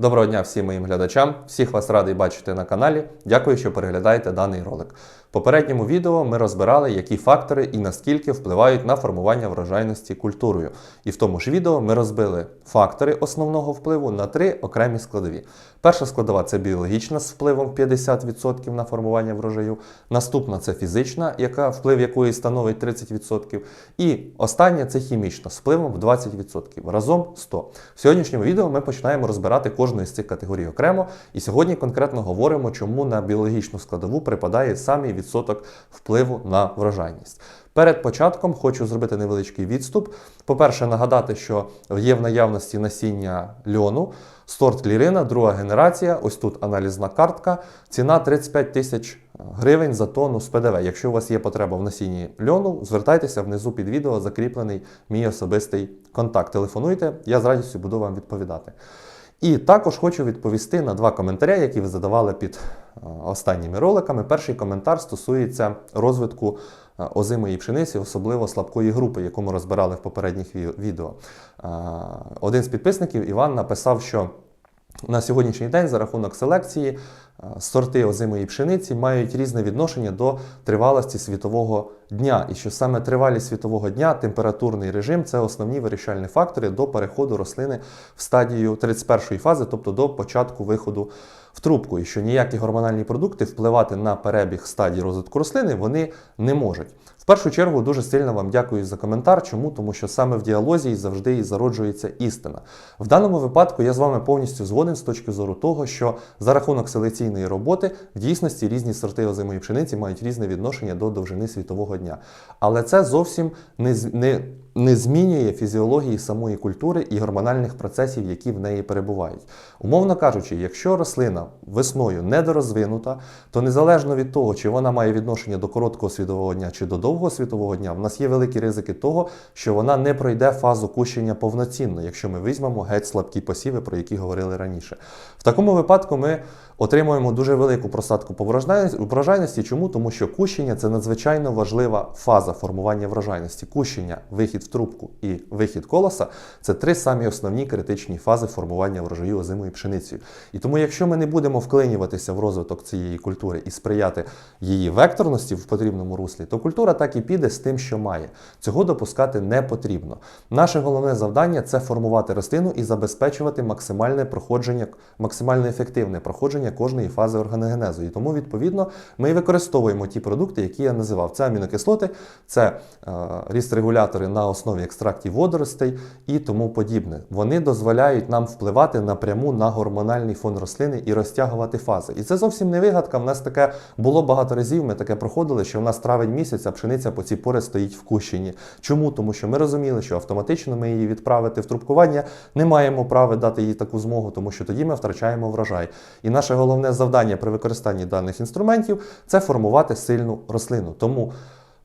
Доброго дня всім моїм глядачам. Всіх вас радий бачити на каналі. Дякую, що переглядаєте даний ролик попередньому відео ми розбирали, які фактори і наскільки впливають на формування врожайності культурою. І в тому ж відео ми розбили фактори основного впливу на три окремі складові. Перша складова це біологічна з впливом 50% на формування врожаю, наступна це фізична, яка вплив якої становить 30%. І остання це хімічна з впливом 20%. Разом 100%. В сьогоднішньому відео ми починаємо розбирати кожну із цих категорій окремо. І сьогодні конкретно говоримо, чому на біологічну складову припадає самі відсутність 1% впливу на врожайність. Перед початком хочу зробити невеличкий відступ. По-перше, нагадати, що є в наявності насіння льону, сорт клірина, друга генерація. Ось тут аналізна картка. Ціна 35 тисяч гривень за тонну з ПДВ. Якщо у вас є потреба в насінні льону, звертайтеся внизу під відео, закріплений мій особистий контакт. Телефонуйте, я з радістю буду вам відповідати. І також хочу відповісти на два коментаря, які ви задавали під е, останніми роликами. Перший коментар стосується розвитку е, озимої пшениці, особливо слабкої групи, яку ми розбирали в попередніх відео. Е, Один з підписників Іван написав, що на сьогоднішній день за рахунок селекції е, сорти озимої пшениці мають різне відношення до тривалості світового дня, і що саме тривалість світового дня, температурний режим це основні вирішальні фактори до переходу рослини в стадію 31-ї фази, тобто до початку виходу в трубку, і що ніякі гормональні продукти впливати на перебіг стадії розвитку рослини вони не можуть. Першу чергу дуже сильно вам дякую за коментар. Чому? Тому що саме в діалозі завжди і зароджується істина. В даному випадку я з вами повністю згоден з точки зору того, що за рахунок селекційної роботи в дійсності різні сорти озимої пшениці мають різне відношення до довжини світового дня. Але це зовсім не, не, не змінює фізіології самої культури і гормональних процесів, які в неї перебувають. Умовно кажучи, якщо рослина весною недорозвинута, то незалежно від того, чи вона має відношення до короткого світового дня чи до довгого світового дня, в нас є великі ризики того, що вона не пройде фазу кущення повноцінно, якщо ми візьмемо геть слабкі посіви, про які говорили раніше. В такому випадку ми отримуємо дуже велику просадку по врожайності-. Чому? Тому що кущення це надзвичайно важлива фаза формування врожайності. Кущення, вихід в трубку і вихід колоса це три самі основні критичні фази формування врожаю озимої пшеницею. І тому, якщо ми не будемо вклинюватися в розвиток цієї культури і сприяти її векторності в потрібному руслі, то культура так і піде з тим, що має. Цього допускати не потрібно. Наше головне завдання це формувати рослину і забезпечувати максимальне проходження, максимально ефективне проходження кожної фази органогенезу. І тому, відповідно, ми використовуємо ті продукти, які я називав. Це амінокислоти, це е, ріст-регулятори на основі екстрактів водоростей і тому подібне. Вони дозволяють нам впливати напряму на гормональний фон рослини і розтягувати фази. І це зовсім не вигадка. В нас таке було багато разів. Ми таке проходили, що в нас травень місяць, а пшениця по цій пори стоїть в кущенні. Чому? Тому що ми розуміли, що автоматично ми її відправити в трубкування не маємо права дати їй таку змогу, тому що тоді ми втрачаємо врожай. І наше головне завдання при використанні даних інструментів це формувати сильну рослину. Тому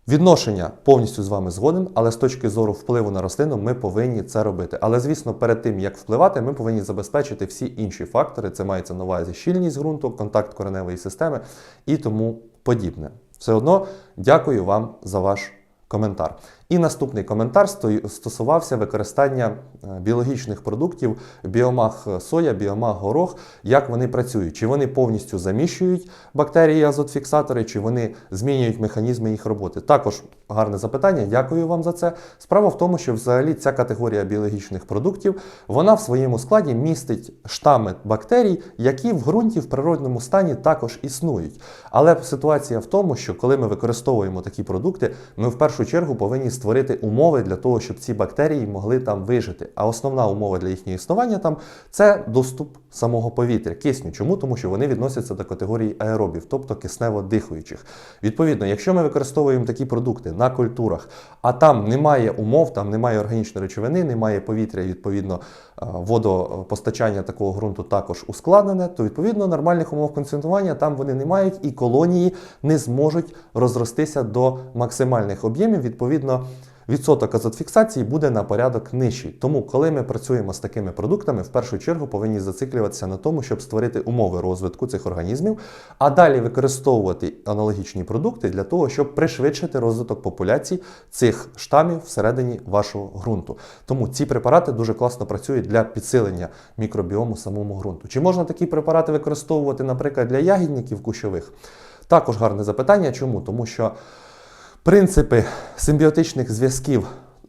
Відношення повністю з вами згоден, але з точки зору впливу на рослину ми повинні це робити. Але звісно, перед тим як впливати, ми повинні забезпечити всі інші фактори. Це мається на увазі щільність ґрунту, контакт кореневої системи і тому подібне. Все одно дякую вам за ваш коментар. І наступний коментар стосувався використання е, біологічних продуктів біомаг соя, біомаг горох, як вони працюють, чи вони повністю заміщують бактерії азотфіксатори, чи вони змінюють механізми їх роботи. Також гарне запитання, дякую вам за це. Справа в тому, що взагалі ця категорія біологічних продуктів вона в своєму складі містить штами бактерій, які в ґрунті в природному стані також існують. Але ситуація в тому, що коли ми використовуємо такі продукти, ми в першу чергу повинні створити умови для того, щоб ці бактерії могли там вижити. А основна умова для їхнього існування там це доступ самого повітря, кисню. Чому? Тому що вони відносяться до категорії аеробів, тобто киснево дихаючих. Відповідно, якщо ми використовуємо такі продукти на культурах, а там немає умов, там немає органічної речовини, немає повітря, відповідно е, водопостачання такого ґрунту також ускладнене, то відповідно нормальних умов концентрування там вони не мають, і колонії не зможуть розростися до максимальних об'ємів. Відповідно, відсоток азотфіксації буде на порядок нижчий. Тому, коли ми працюємо з такими продуктами, в першу чергу повинні зациклюватися на тому, щоб створити умови розвитку цих організмів, а далі використовувати аналогічні продукти для того, щоб пришвидшити розвиток популяцій цих штамів всередині вашого ґрунту. Тому ці препарати дуже класно працюють для підсилення мікробіому самому ґрунту. Чи можна такі препарати використовувати, наприклад, для ягідників кущових? Також гарне запитання. Чому? Тому що принципи симбіотичних зв'язків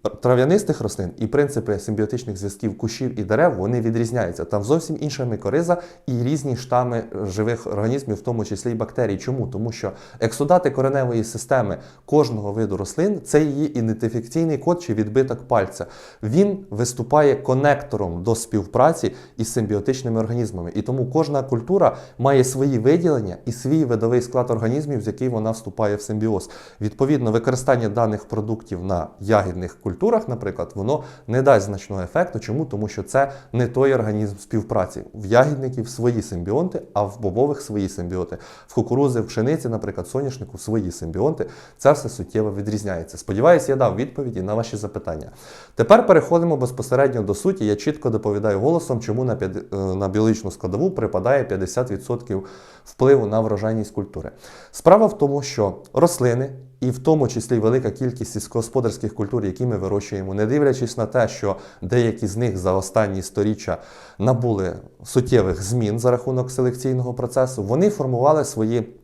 трав'янистих рослин і принципи симбіотичних зв'язків кущів і дерев вони відрізняються. Там зовсім інша микориза і різні штами живих організмів, в тому числі і бактерій. Чому? Тому що ексудати кореневої системи кожного виду рослин це її ідентифікаційний код чи відбиток пальця. Він виступає конектором до співпраці із симбіотичними організмами. І тому кожна культура має свої виділення і свій видовий склад організмів, з який вона вступає в симбіоз. Відповідно, використання даних продуктів на ягідних культурах, наприклад, воно не дасть значного ефекту. Чому? Тому що це не той організм співпраці. В ягідників свої симбіонти, а в бобових свої симбіоти. В кукурузи, в пшениці, наприклад, соняшнику свої симбіонти. Це все суттєво відрізняється. Сподіваюсь, я дав відповіді на ваші запитання. Тепер переходимо безпосередньо до суті. Я чітко доповідаю голосом, чому на, е, на біологічну складову припадає 50% впливу на врожайність культури. Справа в тому, що рослини, і в тому числі велика кількість сільськогосподарських культур, які ми вирощуємо, не дивлячись на те, що деякі з них за останні сторіччя набули суттєвих змін за рахунок селекційного процесу, вони формували свої.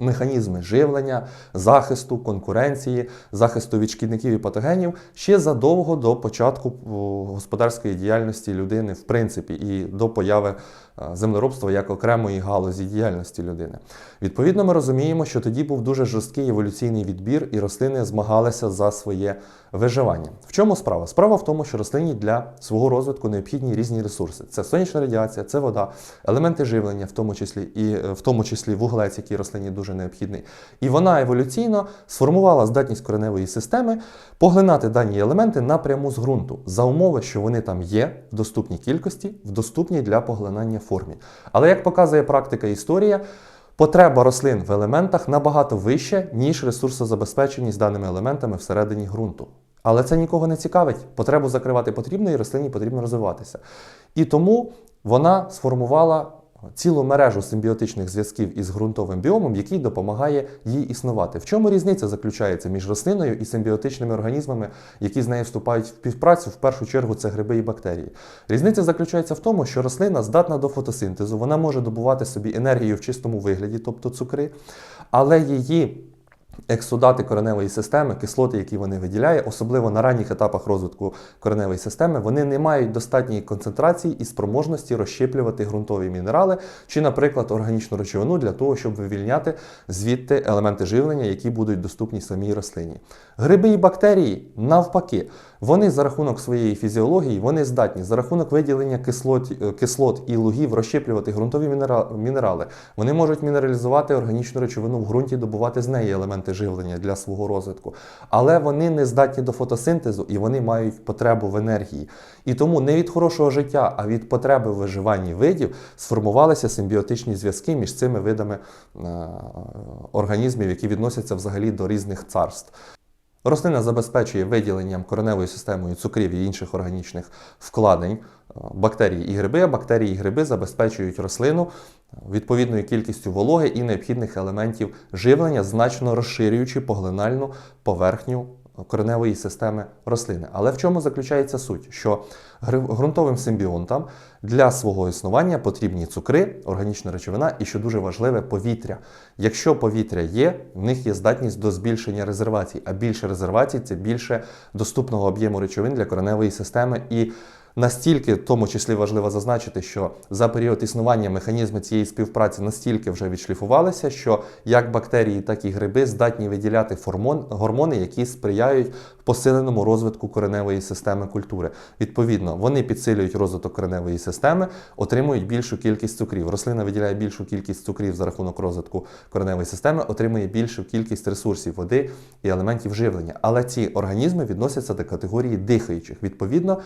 Механізми живлення, захисту, конкуренції, захисту від шкідників і патогенів ще задовго до початку господарської діяльності людини, в принципі, і до появи землеробства як окремої галузі діяльності людини. Відповідно, ми розуміємо, що тоді був дуже жорсткий еволюційний відбір, і рослини змагалися за своє виживання. В чому справа? Справа в тому, що рослині для свого розвитку необхідні різні ресурси: це сонячна радіація, це вода, елементи живлення, в тому числі і е, в тому числі вуглець, який рослині дуже необхідний. І вона еволюційно сформувала здатність кореневої системи поглинати дані елементи напряму з ґрунту за умови, що вони там є в доступній кількості, в доступній для поглинання формі. Але як показує практика історія. Потреба рослин в елементах набагато вища, ніж ресурсозабезпеченість даними елементами всередині ґрунту. Але це нікого не цікавить. Потребу закривати потрібно, і рослині потрібно розвиватися. І тому вона сформувала цілу мережу симбіотичних зв'язків із ґрунтовим біомом, який допомагає їй існувати. В чому різниця заключається між рослиною і симбіотичними організмами, які з нею вступають в співпрацю? В першу чергу це гриби і бактерії. Різниця заключається в тому, що рослина здатна до фотосинтезу, вона може добувати собі енергію в чистому вигляді, тобто цукри, але її Ексудати кореневої системи, кислоти, які вони виділяє, особливо на ранніх етапах розвитку кореневої системи, вони не мають достатньої концентрації і спроможності розщеплювати ґрунтові мінерали чи, наприклад, органічну речовину для того, щоб вивільняти звідти елементи живлення, які будуть доступні самій рослині. Гриби і бактерії навпаки. Вони за рахунок своєї фізіології вони здатні за рахунок виділення кислот, е, кислот і лугів розщеплювати ґрунтові мінерали. Вони можуть мінералізувати органічну речовину в ґрунті, добувати з неї елементи живлення для свого розвитку. Але вони не здатні до фотосинтезу і вони мають потребу в енергії. І тому не від хорошого життя, а від потреби в виживанні видів сформувалися симбіотичні зв'язки між цими видами е, організмів, які відносяться взагалі до різних царств. Рослина забезпечує виділенням кореневою системою цукрів і інших органічних вкладень е, бактерії і гриби, бактерії і гриби забезпечують рослину е, відповідною кількістю вологи і необхідних елементів живлення, значно розширюючи поглинальну поверхню кореневої системи рослини. Але в чому заключається суть? Що ґрунтовим симбіонтам для свого існування потрібні цукри, органічна речовина і, що дуже важливе, повітря. Якщо повітря є, в них є здатність до збільшення резервацій, а більше резервацій це більше доступного об'єму речовин для кореневої системи і Настільки, в тому числі важливо зазначити, що за період існування механізми цієї співпраці настільки вже відшліфувалися, що як бактерії, так і гриби здатні виділяти формон, гормони, які сприяють посиленому розвитку кореневої системи культури. Відповідно, вони підсилюють розвиток кореневої системи, отримують більшу кількість цукрів. Рослина виділяє більшу кількість цукрів за рахунок розвитку кореневої системи, отримує більшу кількість ресурсів води і елементів живлення. Але ці організми відносяться до категорії дихаючих. Відповідно,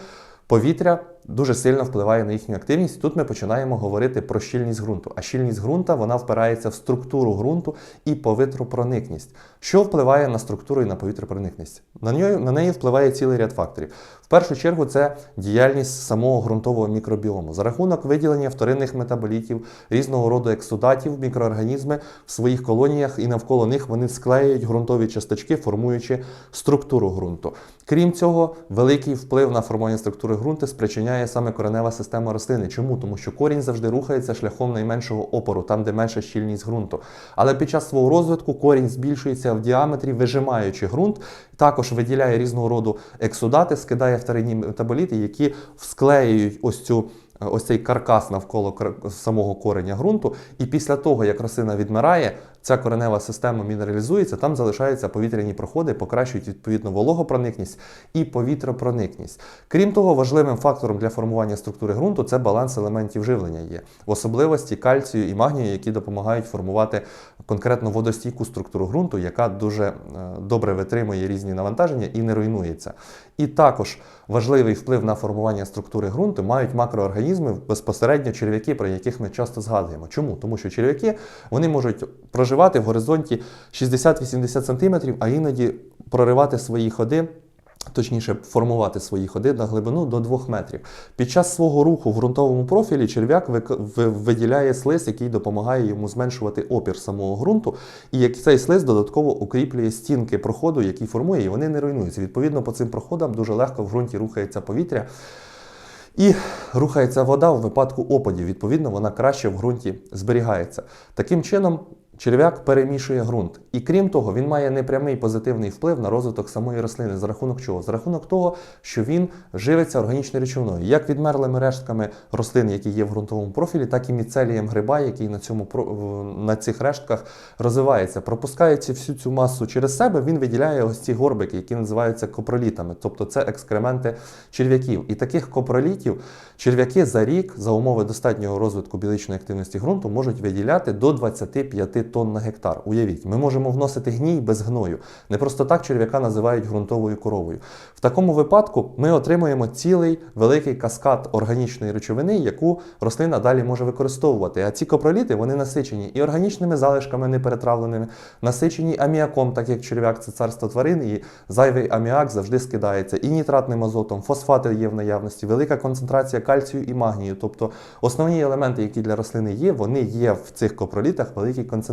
Повітря дуже сильно впливає на їхню активність. Тут ми починаємо говорити про щільність ґрунту. А щільність ґрунта вона впирається в структуру ґрунту і повітропроникність. Що впливає на структуру і на повітропроникність? На неї, на неї впливає цілий ряд факторів. В першу чергу це діяльність самого ґрунтового мікробіому. За рахунок виділення вторинних метаболітів, різного роду ексудатів, мікроорганізми в своїх колоніях і навколо них вони склеюють ґрунтові часточки, формуючи структуру ґрунту. Крім цього, великий вплив на формування структури ґрунту спричиняє саме коренева система рослини. Чому? Тому що корінь завжди рухається шляхом найменшого опору, там, де менша щільність ґрунту. Але під час свого розвитку корінь збільшується в діаметрі, вижимаючи ґрунт, також виділяє різного роду ексудати, скидає вторинні метаболіти, які склеюють ось цю. Ось цей каркас навколо самого кореня ґрунту, і після того, як рослина відмирає, ця коренева система мінералізується, там залишаються повітряні проходи, покращують відповідно вологопроникність і повітропроникність. Крім того, важливим фактором для формування структури ґрунту це баланс елементів живлення є, в особливості кальцію і магнію, які допомагають формувати конкретно водостійку структуру ґрунту, яка дуже е, добре витримує різні навантаження і не руйнується. І також важливий вплив на формування структури ґрунту мають макроорганізми, безпосередньо черв'яки, про яких ми часто згадуємо. Чому? Тому що черв'яки вони можуть проживати в горизонті 60-80 см, а іноді проривати свої ходи. Точніше, формувати свої ходи на глибину до 2 метрів. Під час свого руху в ґрунтовому профілі черв'як виділяє слиз, який допомагає йому зменшувати опір самого ґрунту, і цей слиз додатково укріплює стінки проходу, який формує, і вони не руйнуються. Відповідно, по цим проходам дуже легко в ґрунті рухається повітря. І рухається вода в випадку опадів. Відповідно, вона краще в ґрунті зберігається. Таким чином, черв'як перемішує ґрунт. І крім того, він має непрямий позитивний вплив на розвиток самої рослини. За рахунок чого? За рахунок того, що він живиться органічною речовиною, як відмерлими рештками рослин, які є в ґрунтовому профілі, так і міцелієм гриба, який на, цьому, на цих рештках розвивається. Пропускаючи всю цю масу через себе, він виділяє ось ці горбики, які називаються копролітами, тобто це екскременти черв'яків. І таких копролітів черв'яки за рік, за умови достатнього розвитку біологічної активності ґрунту, можуть виділяти до 25 тонн на гектар. Уявіть, ми можемо вносити гній без гною. Не просто так черв'яка називають ґрунтовою коровою. В такому випадку ми отримуємо цілий великий каскад органічної речовини, яку рослина далі може використовувати. А ці копроліти вони насичені і органічними залишками неперетравленими, насичені аміаком, так як черв'як це царство тварин, і зайвий аміак завжди скидається, і нітратним азотом, фосфати є в наявності, велика концентрація кальцію і магнію. Тобто основні елементи, які для рослини є, вони є в цих копролітах великій концентрації.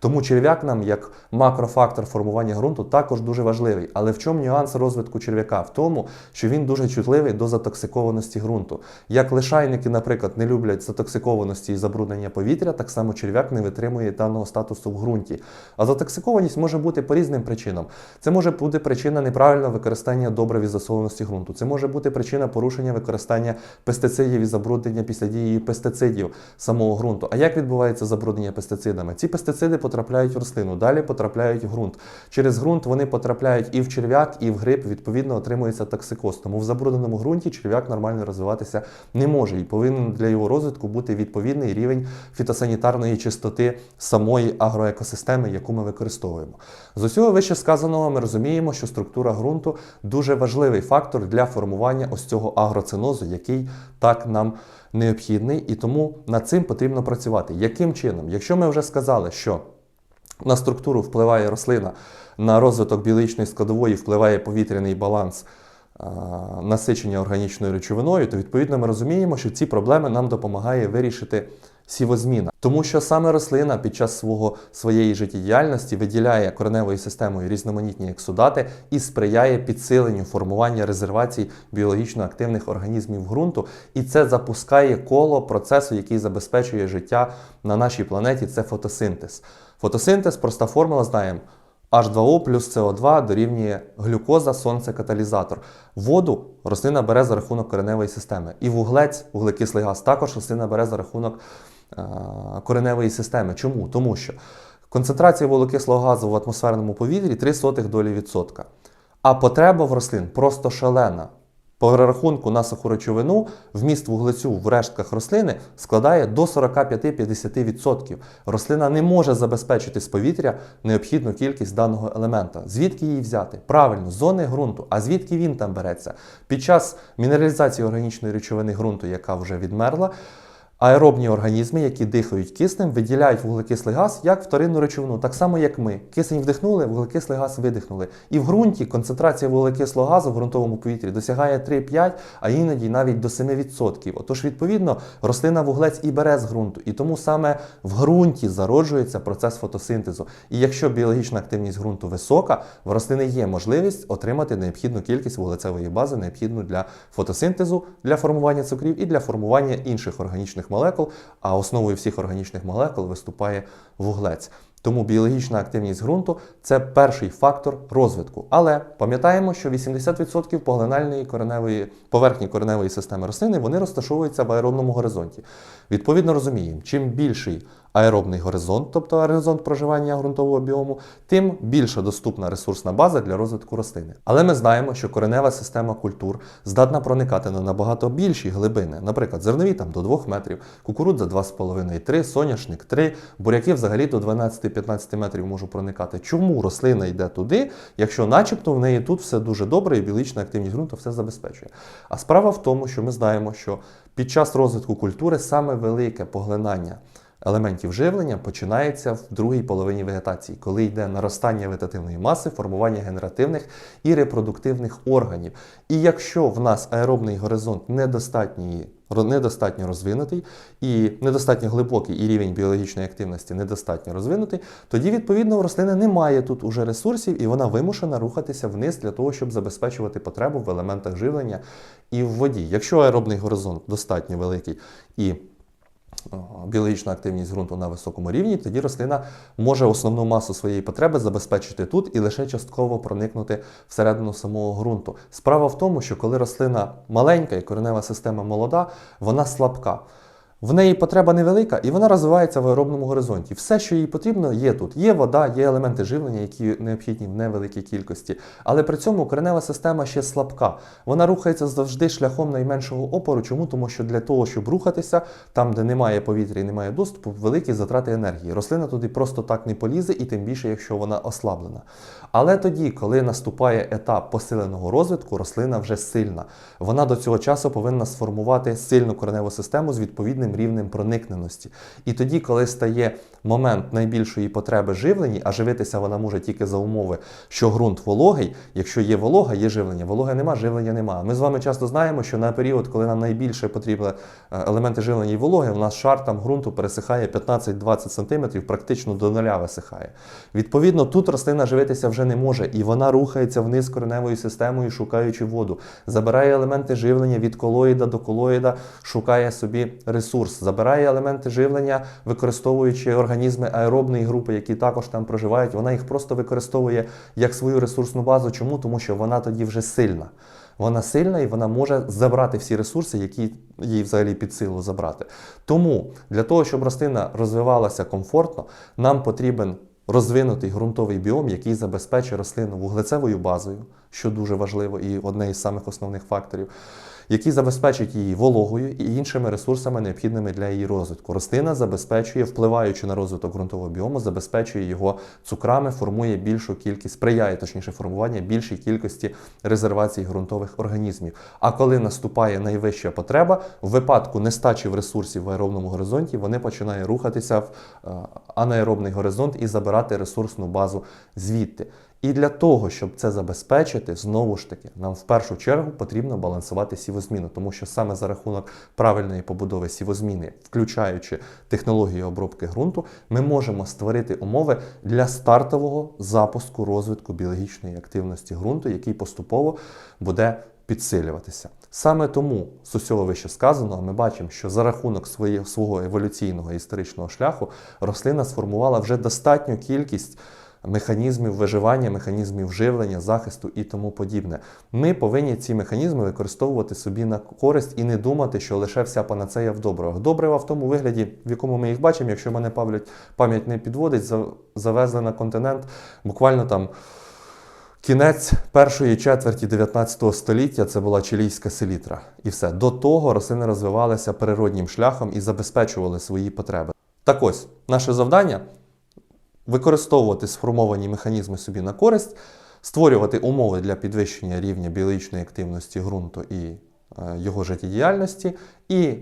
Тому черв'як нам, як макрофактор формування ґрунту, також дуже важливий. Але в чому нюанс розвитку черв'яка? В тому, що він дуже чутливий до затоксикованості ґрунту. Як лишайники, наприклад, не люблять затоксикованості і забруднення повітря, так само черв'як не витримує даного статусу в ґрунті. А затоксикованість може бути по різним причинам. Це може бути причина неправильного використання добрив і засоленості ґрунту. Це може бути причина порушення використання пестицидів і забруднення після дії пестицидів самого ґрунту. А як відбувається забруднення пестицидами? Ці пестициди потрапляють в рослину, далі потрапляють в ґрунт. Через ґрунт вони потрапляють і в черв'як, і в гриб, відповідно, отримується токсикоз. Тому в забрудненому ґрунті черв'як нормально розвиватися не може і повинен для його розвитку бути відповідний рівень фітосанітарної чистоти самої агроекосистеми, яку ми використовуємо. З усього вище сказаного ми розуміємо, що структура ґрунту дуже важливий фактор для формування ось цього агроцинозу, який так нам необхідний, і тому над цим потрібно працювати. Яким чином? Якщо ми вже сказали, що на структуру впливає рослина, на розвиток біологічної складової впливає повітряний баланс насичення органічною речовиною, то відповідно ми розуміємо, що ці проблеми нам допомагає вирішити сівозміна. Тому що саме рослина під час свого, своєї життєдіяльності виділяє кореневою системою різноманітні ексудати і сприяє підсиленню формування резервацій біологічно активних організмів ґрунту. І це запускає коло процесу, який забезпечує життя на нашій планеті. Це фотосинтез. Фотосинтез, проста формула, знаємо. H2O плюс CO2 дорівнює глюкоза, сонце, каталізатор. Воду рослина бере за рахунок кореневої системи. І вуглець, вуглекислий газ, також рослина бере за рахунок е, кореневої системи. Чому? Тому що концентрація вуглекислого газу в атмосферному повітрі 3 долі відсотка. А потреба в рослин просто шалена. Перерахунку на суху речовину вміст вуглецю в рештках рослини складає до 45-50%. Рослина не може забезпечити з повітря необхідну кількість даного елемента. Звідки її взяти? Правильно, з зони ґрунту. А звідки він там береться? Під час мінералізації органічної речовини ґрунту, яка вже відмерла, Аеробні організми, які дихають киснем, виділяють вуглекислий газ як вторинну речовину, так само як ми. Кисень вдихнули, вуглекислий газ видихнули. І в ґрунті концентрація вуглекислого газу в ґрунтовому повітрі досягає 3-5, а іноді навіть до 7%. Отож, відповідно, рослина вуглець і бере з ґрунту. І тому саме в ґрунті зароджується процес фотосинтезу. І якщо біологічна активність ґрунту висока, в рослини є можливість отримати необхідну кількість вуглецевої бази, необхідну для фотосинтезу, для формування цукрів і для формування інших органічних молекул, а основою всіх органічних молекул виступає вуглець. Тому біологічна активність ґрунту це перший фактор розвитку. Але пам'ятаємо, що 80% поглинальної кореневої поверхні кореневої системи рослини вони розташовуються в аеробному горизонті. Відповідно розуміємо, чим більший аеробний горизонт, тобто горизонт проживання ґрунтового біому, тим більша доступна ресурсна база для розвитку рослини. Але ми знаємо, що коренева система культур здатна проникати на набагато більші глибини, наприклад, зернові там до 2 метрів, кукурудза 2,5-3, соняшник 3, буряки взагалі до 12-15 метрів можуть проникати. Чому рослина йде туди, якщо начебто в неї тут все дуже добре і біологічна активність ґрунту все забезпечує? А справа в тому, що ми знаємо, що під час розвитку культури саме велике поглинання елементів живлення починається в другій половині вегетації, коли йде наростання вегетативної маси, формування генеративних і репродуктивних органів. І якщо в нас аеробний горизонт недостатній, недостатньо розвинутий і недостатньо глибокий, і рівень біологічної активності недостатньо розвинутий, тоді відповідно у рослини немає тут уже ресурсів, і вона вимушена рухатися вниз для того, щоб забезпечувати потребу в елементах живлення і в воді. Якщо аеробний горизонт достатньо великий і біологічна активність ґрунту на високому рівні, тоді рослина може основну масу своєї потреби забезпечити тут і лише частково проникнути всередину самого ґрунту. Справа в тому, що коли рослина маленька і коренева система молода, вона слабка. В неї потреба невелика, і вона розвивається в аеробному горизонті. Все, що їй потрібно, є тут. Є вода, є елементи живлення, які необхідні в невеликій кількості. Але при цьому коренева система ще слабка. Вона рухається завжди шляхом найменшого опору. Чому? Тому що для того, щоб рухатися, там, де немає повітря і немає доступу, великі затрати енергії. Рослина туди просто так не полізе, і тим більше, якщо вона ослаблена. Але тоді, коли наступає етап посиленого розвитку, рослина вже сильна. Вона до цього часу повинна сформувати сильну кореневу систему з рівнем проникненості. І тоді, коли стає момент найбільшої потреби живлені, а живитися вона може тільки за умови, що ґрунт вологий, якщо є волога, є живлення. Волога нема, живлення нема. Ми з вами часто знаємо, що на період, коли нам найбільше потрібні елементи живлення і вологи, у нас шар там ґрунту пересихає 15-20 см, практично до нуля висихає. Відповідно, тут рослина живитися вже не може, і вона рухається вниз кореневою системою, шукаючи воду, забирає елементи живлення від колоїда до колоїда, шукає собі ресурс, забирає елементи живлення, використовуючи організми аеробної групи, які також там проживають. Вона їх просто використовує як свою ресурсну базу. Чому? Тому що вона тоді вже сильна. Вона сильна і вона може забрати всі ресурси, які їй взагалі під силу забрати. Тому для того, щоб рослина розвивалася комфортно, нам потрібен розвинутий ґрунтовий біом, який забезпечує рослину вуглецевою базою, що дуже важливо і одне із самих основних факторів, який забезпечить її вологою і іншими ресурсами, необхідними для її розвитку. Рослина забезпечує, впливаючи на розвиток ґрунтового біому, забезпечує його цукрами, формує більшу кількість, сприяє точніше формування більшій кількості резервацій ґрунтових організмів. А коли наступає найвища потреба, в випадку нестачі в ресурсів в аеробному горизонті, вони починають рухатися в е, анаеробний горизонт і забирати ресурсну базу звідти. І для того, щоб це забезпечити, знову ж таки, нам в першу чергу потрібно балансувати сівозміну, тому що саме за рахунок правильної побудови сівозміни, включаючи технологію обробки ґрунту, ми можемо створити умови для стартового запуску розвитку біологічної активності ґрунту, який поступово буде підсилюватися. Саме тому з усього вище сказаного ми бачимо, що за рахунок своє, свого еволюційного історичного шляху рослина сформувала вже достатню кількість механізмів виживання, механізмів живлення, захисту і тому подібне. Ми повинні ці механізми використовувати собі на користь і не думати, що лише вся панацея в добривах. Добрива в тому вигляді, в якому ми їх бачимо, якщо мене пам'ять не підводить, завезли на континент буквально там Кінець першої четверті 19 століття це була чилійська селітра. І все. До того рослини розвивалися природнім шляхом і забезпечували свої потреби. Так ось, наше завдання використовувати сформовані механізми собі на користь, створювати умови для підвищення рівня біологічної активності ґрунту і е, його життєдіяльності, і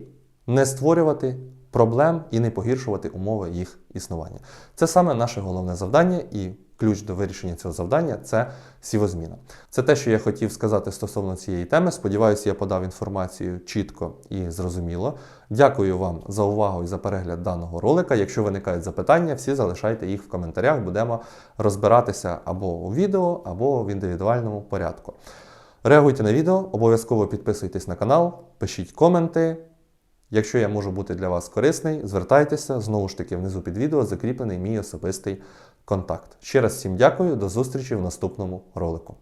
не створювати проблем і не погіршувати умови їх існування. Це саме наше головне завдання, і ключ до вирішення цього завдання це сівозміна. Це те, що я хотів сказати стосовно цієї теми. Сподіваюся, я подав інформацію чітко і зрозуміло. Дякую вам за увагу і за перегляд даного ролика. Якщо виникають запитання, всі залишайте їх в коментарях. Будемо розбиратися або у відео, або в індивідуальному порядку. Реагуйте на відео, обов'язково підписуйтесь на канал, пишіть коменти. Якщо я можу бути для вас корисний, звертайтеся. Знову ж таки, внизу під відео закріплений мій особистий контакт. Ще раз всім дякую, до зустрічі в наступному ролику.